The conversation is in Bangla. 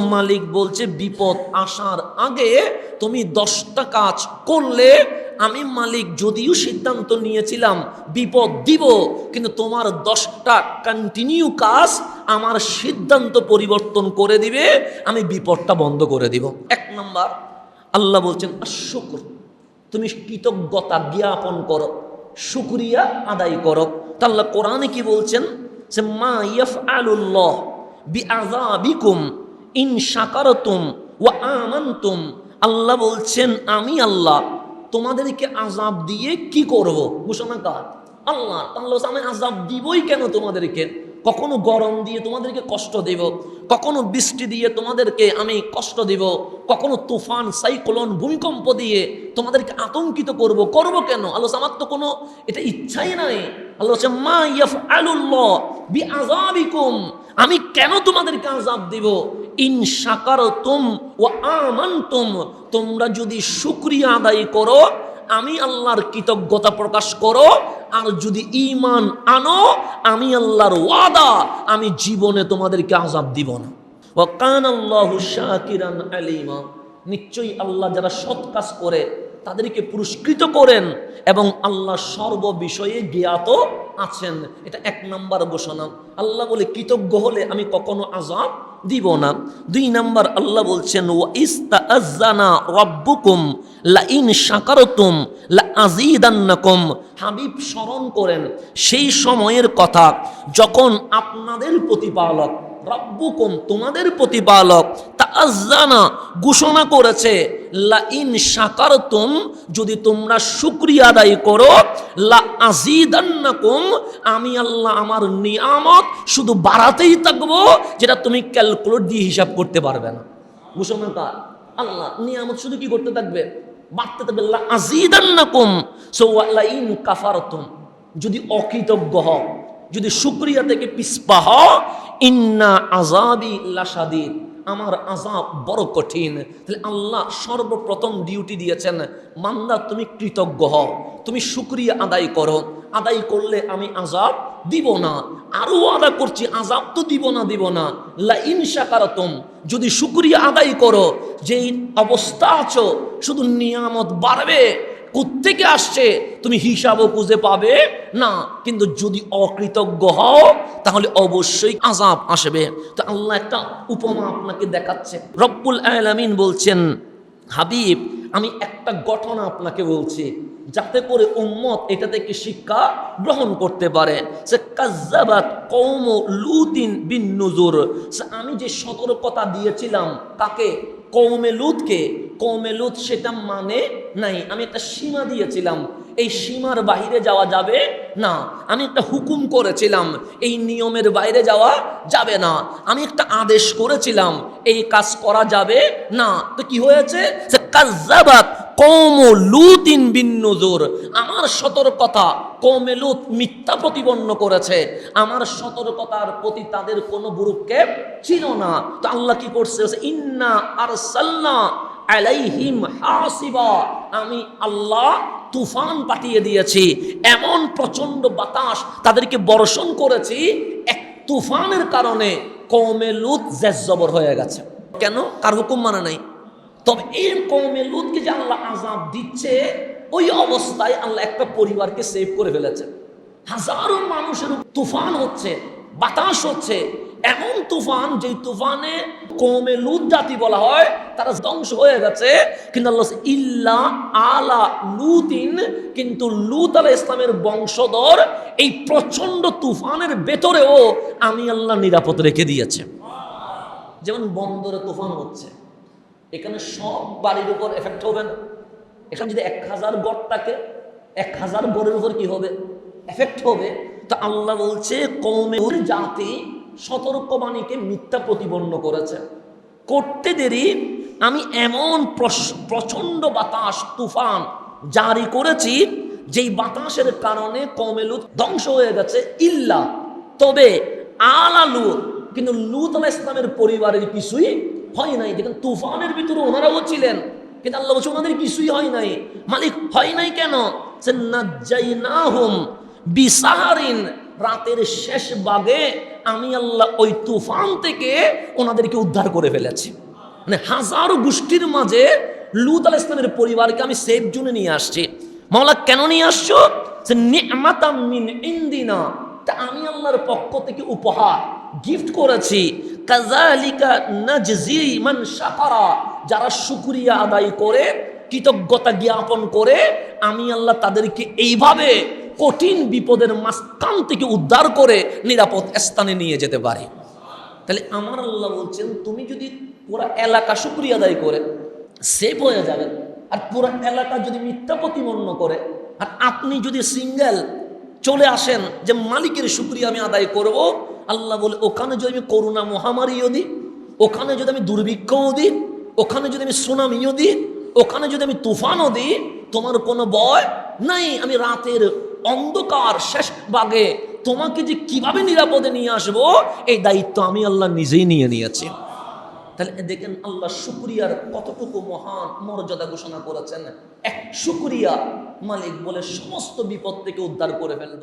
মালিক বলছে, বিপদ আসার আগে তুমি দশটা কাজ করলে, আমি মালিক যদিও সিদ্ধান্ত নিয়েছিলাম বিপদ দিব, কিন্তু তোমার দশটা কন্টিনিউ কাজ আমার সিদ্ধান্ত পরিবর্তন করে দিবে, আমি বিপদটা বন্ধ করে দিব। এক নাম্বার, আল্লাহ বলছেন শুক্র তুমি কৃতজ্ঞতা জ্ঞাপন করো, শুক্রিয়া আদায় করো। তা আল্লাহ কোরআনে কি বলছেন? সে মা ইয়ফ আলুল্লাহ বি আজাবিকুম ইন শাকারতুম ওয়া আমানতুম। আল্লাহ বলছেন আমি আল্লাহ তোমাদেরকে আজাব দিয়ে কি করব? ঘোষণা কার? আল্লাহ। বলছে, আমি আজাব দিবই কেন তোমাদেরকে? কখনো গরম দিয়ে তোমাদেরকে কষ্ট দেব কখনো বৃষ্টি দিয়ে তোমাদেরকে আমি কষ্ট দেব কখনো তুফান সাইক্লোন ভূমিকম্প দিয়ে তোমাদেরকে আতঙ্কিত করব করব কেন? আল্লাহ আমার তো কোনো এটা ইচ্ছাই নাই। আল্লাহ মা ইয়াফ আলুল্লাহ বি আজাবিকুম আমি কেন তোমাদেরকে আজাব দিব? ইন শাকারতুম ও আমানতুম, তোমরা যদি শুকরিয়া আদায় করো, আমি আল্লাহর কৃতজ্ঞতা প্রকাশ করো, আর যদি ইমান আনো, আমি আল্লাহর ওয়াদা, আমি জীবনে তোমাদেরকে আজাব দিব না। ও কান আল্লাহ শাকিরান আলিমা, নিশ্চয়ই আল্লাহ যারা সৎ কাজ করে, তাদেরকে পুরস্কৃত করেন এবং আল্লাহ সর্ব বিষয়ে জ্ঞাত আছেন, এটা এক নম্বর ঘোষণা। আল্লাহ বলে, কৃতজ্ঞ হলে আমি কখনো আজাব দিব না। দুই নম্বর, আল্লাহ বলছেন ও ইস্তা আজানা রব্বুকুম লা ইন সাকারতুম লা আজিদান্নাকুম হাবিব স্মরণ করেন, সেই সময়ের কথা, যখন আপনাদের প্রতিপালক রব্বুকুম, তোমাদের প্রতিপালক তাআজ্জানা ঘোষণা করেছে লা ইন শাকারতুম যদি তোমরা শুকরিয়া আদায় করো লা আজিদান্নাকুম আমি আল্লাহ আমার নিয়ামত শুধু বাড়াতেই থাকব, যেটা তুমি ক্যালকুলেট দিয়ে হিসাব করতে পারবে না। ঘোষণা কার? আল্লাহ, নিয়ামত শুধু কি করতে থাকবে? বাড়তে থাকবে লা আজিদান্নাকুম সো লা ইন কাফারতুম, যদি অকৃতজ্ঞ হও, যদি শুক্রিয়া থেকে পিসপা হও ইন্না আজাবি লাসাদিদ আমার আজাব বড় কঠিন। তাহলে আল্লাহ সর্বপ্রথম ডিউটি দিয়েছেন মান্দা তুমি কৃতজ্ঞ হও, তুমি শুক্রিয়া আদায় করো। আদায় করলে আমি আজাব দিব না। আরও আদা করছি আজাব তো দিব না দিব না। লাইন শাকারতম, যদি শুক্রিয়া আদায় করো, যেই অবস্থা আছো, শুধু নিয়ামত বাড়বে। কোত্থেকে আসছে? তুমি হিসাবও খুঁজে পাবে? না, কিন্তু যদি অকৃতজ্ঞ হও, তাহলে অবশ্যই আজাব আসবে। তো আল্লাহ একটা উপমা আপনাকে দেখাচ্ছে। রব্বুল আলামিন বলছেন, হাবিব, আমি একটা ঘটনা আপনাকে বলছি, যাতে করে উম্মত এটা থেকে শিক্ষা গ্রহণ করতে পারে। সে কাজ্জাবাত কৌম লুতিন বিন নুজুর আমি যে সতর্কতা দিয়েছিলাম কাকে কৌমে লুতকে কৌমে লুত সেটা মানে নাই। আমি একটা সীমা দিয়েছিলাম। এই সীমার বাইরে যাওয়া যাবে না। আমি একটা হুকুম করেছিলাম, এই নিয়মের বাইরে যাওয়া যাবে না। আমি একটা আদেশ করেছিলাম, এই কাজ করা যাবে না। তো কি হয়েছে? কৌম লুতিন বিন নজর আমার সতর্কতা কৌমে লুত মিথ্যা প্রতিপন্ন করেছে। আমার সতর্কতার প্রতি তাদের কোনো বুরুক্ষেপ ছিল না। তো আল্লাহ কি করছে? ইন্না আর আলাইহিম হাসিবা। আমি আল্লাহ তুফান পাঠিয়ে দিয়েছি। এমন প্রচণ্ড বাতাস তাদেরকে বর্ষণ করেছি, এক তুফানের কারণে কৌমে লুত জেজবর হয়ে গেছে। কেন? কার হুকুম মানে নাই? তবে এই কৌমে লুতকে যে আল্লাহ আজাব দিচ্ছে, ওই অবস্থায় আল্লাহ একটা পরিবারকে সেভ করে ফেলেছে। হাজারো মানুষের তুফান হচ্ছে, বাতাস হচ্ছে। এমন তুফান যে তুফানে কৌমে লুত জাতি বলা হয়, তারা ধ্বংস হয়ে গেছে। কিন্তু আল্লাহ ইল্লা আলা লুতিন। কিন্তু লুত আলা ইসলামের বংশধর এই প্রচণ্ড তুফানের ভেতরেও আমি আল্লাহ নিরাপদ রেখে দিয়েছে। যেমন বন্দরে তুফান হচ্ছে এখানে সব বাড়ির উপর এফেক্ট হবে না। এখানে যদি এক হাজার গড় থাকে, এক হাজার গড়ের উপর কি হবে? এফেক্ট হবে। তো আল্লাহ বলছে কৌমের জাতি সতর্কবাণীকে মিথ্যা প্রতিপন্ন করেছে। করতে দেরি, আমি এমন প্রচণ্ড বাতাস, তুফান জারি করেছি, যেই বাতাসের কারণে কমেলুত ধ্বংস হয়ে গেছে ইল্লা। তবে আলা লুত, কিন্তু লুত আলা ইসলামের পরিবারের কিছুই হয় নাই, দেখেন তুফানের ভিতরে ওনারাও ছিলেন। কিন্তু আল্লাহ বলছে, ওনাদের কিছুই হয় নাই। মালিক, হয় নাই কেন? সে বিসাহারিন, রাতের শেষ ভাগে আমি আল্লাহ ওই তুফান থেকে ওনাদেরকে উদ্ধার করে ফেলেছি। মানে হাজারো গোষ্ঠীর মাঝে লুত আল ইসলামের পরিবারকে আমি সেফ জোনে নিয়ে আসছি। মাওলা, কেন নিয়ে আসছো? যে নি'মাতাম মিন ইন্দিনা। তা আমি আল্লাহর পক্ষ থেকে উপহার গিফট করেছি। কাজালিকা নাজজি মান শাকারা, যারা শুকরিয়া আদায় করে, কৃতজ্ঞতা জ্ঞাপন করে, আমি আল্লাহ তাদেরকে এইভাবে কঠিন বিপদের মাঝখান থেকে উদ্ধার করে নিরাপদ স্থানে নিয়ে যেতে পারে। তাহলে আমার আল্লাহ বলছেন, তুমি যদি পুরা এলাকা শুক্রিয়া আদায় করে, সেফ হয়ে যাবেন আর পুরা এলাকা যদি মিথ্যা প্রতিমন্ন করে, আর আপনি যদি সিঙ্গেল চলে আসেন যে মালিকের শুক্রিয়া আমি আদায় করব আল্লাহ বলে, ওখানে যদি আমি করোনা মহামারীও দিই, ওখানে যদি আমি দুর্ভিক্ষও দিই, ওখানে যদি আমি সুনামিও দিই, ওখানে যদি আমি তুফানও দিই, তোমার কোনো ভয় নাই। আমি রাতের অন্ধকার শেষ বাগে তোমাকে যে কীভাবে নিরাপদে নিয়ে আসব, এই দায়িত্ব আমি আল্লাহ নিজেই নিয়ে নিয়েছি। তাহলে দেখেন আল্লাহ শুক্রিয়ার কতটুকু মহান মর্যাদা ঘোষণা করেছেন। এক শুক্রিয়া মালিক বলে সমস্ত বিপদ থেকে উদ্ধার করে ফেলব।